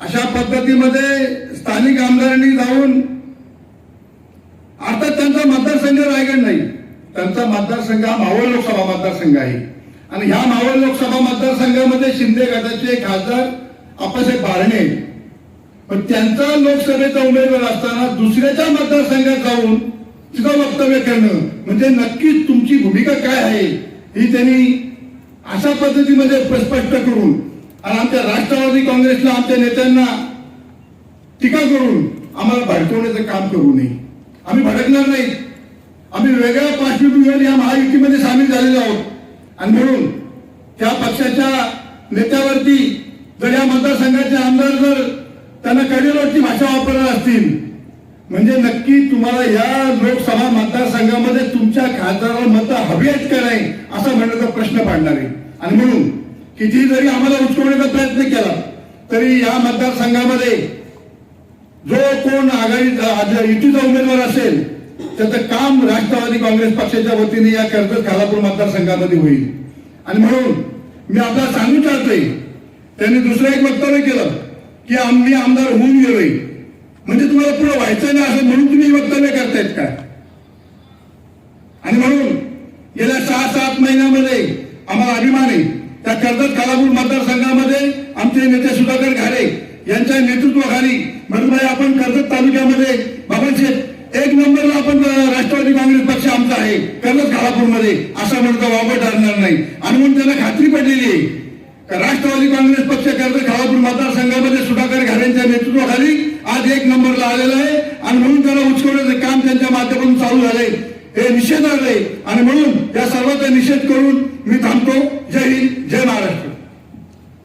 अशा पद्धतीमध्ये स्थानिक आमदारांनी जाऊन अर्थात त्यांचा मतदारसंघ रायगड नाही त्यांचा मतदारसंघ हा मावळ लोकसभा मतदारसंघ आहे. आणि ह्या मावळ लोकसभा मतदारसंघामध्ये शिंदे गटाचे खासदार आप्पासाहेब बारणे पण त्यांचा लोकसभेचा उमेदवार असताना दुसऱ्याच्या मतदारसंघात जाऊन तिथं वक्तव्य करणं म्हणजे नक्कीच तुमची भूमिका काय आहे ही त्यांनी अशा पद्धतीमध्ये स्पष्ट करून आणि आमच्या राष्ट्रवादी काँग्रेसला आमच्या नेत्यांना टीका करून आम्हाला भडकवण्याचं काम करू नये. आम्ही भडकणार नाही. आम्ही वेगळ्या पार्श्वभूमीवर या महायुतीमध्ये सामील झालेलो आहोत. आणि म्हणून त्या पक्षाच्या नेत्यावरती जर या मतदारसंघाचे आमदार जर त्यांना कडेलोटची भाषा वापरणार असतील म्हणजे नक्की तुम्हाला या लोकसभा मतदारसंघामध्ये तुमच्या खासदाराला मतं हवी आहेत का नाही असा म्हणण्याचा प्रश्न पाडणार आहे. आणि म्हणून किती जरी आम्हाला उचकवण्याचा प्रयत्न केला. तरी या मतदारसंघामध्ये जो कोण आघाडी युतीचा उमेदवार असेल त्याचं काम राष्ट्रवादी काँग्रेस पक्षाच्या वतीने या कर्जत खालापूर मतदारसंघामध्ये होईल. आणि म्हणून मी आता सांगू चालतोय त्यांनी दुसरं एक वक्तव्य केलं की आम्ही आमदार होऊन गेलोय. म्हणजे तुम्हाला पुढे व्हायचं नाही असं म्हणून तुम्ही वक्तव्य करतायत का? आणि म्हणून गेल्या सहा सात महिन्यामध्ये आम्हाला अभिमान आहे त्या कर्जत कालापूर मतदारसंघामध्ये आमचे नेते सुधाकर घारे यांच्या नेतृत्वाखाली मधुबाई आपण कर्जत तालुक्यामध्ये बाबासाहेब एक नंबरला आपण राष्ट्रवादी काँग्रेस पक्ष आमचा आहे कर्जत कालापूरमध्ये असं म्हणतो वापर ठरणार नाही. आणि म्हणून त्यांना खात्री पडलेली आहे. राष्ट्रवादी काँग्रेस पक्ष कर्जत खालापूर मतदारसंघामध्ये सुधाकर घारेंच्या नेतृत्वाखाली आज एक नंबरला आलेला आहे. आणि म्हणून त्याला उचकवण्याचं काम त्यांच्या माध्यमातून चालू झालंय हे निषेधार्ह आहे आणि म्हणून या सर्वांचा निषेध करून मी थांबतो. जय हिंद जय महाराष्ट्र.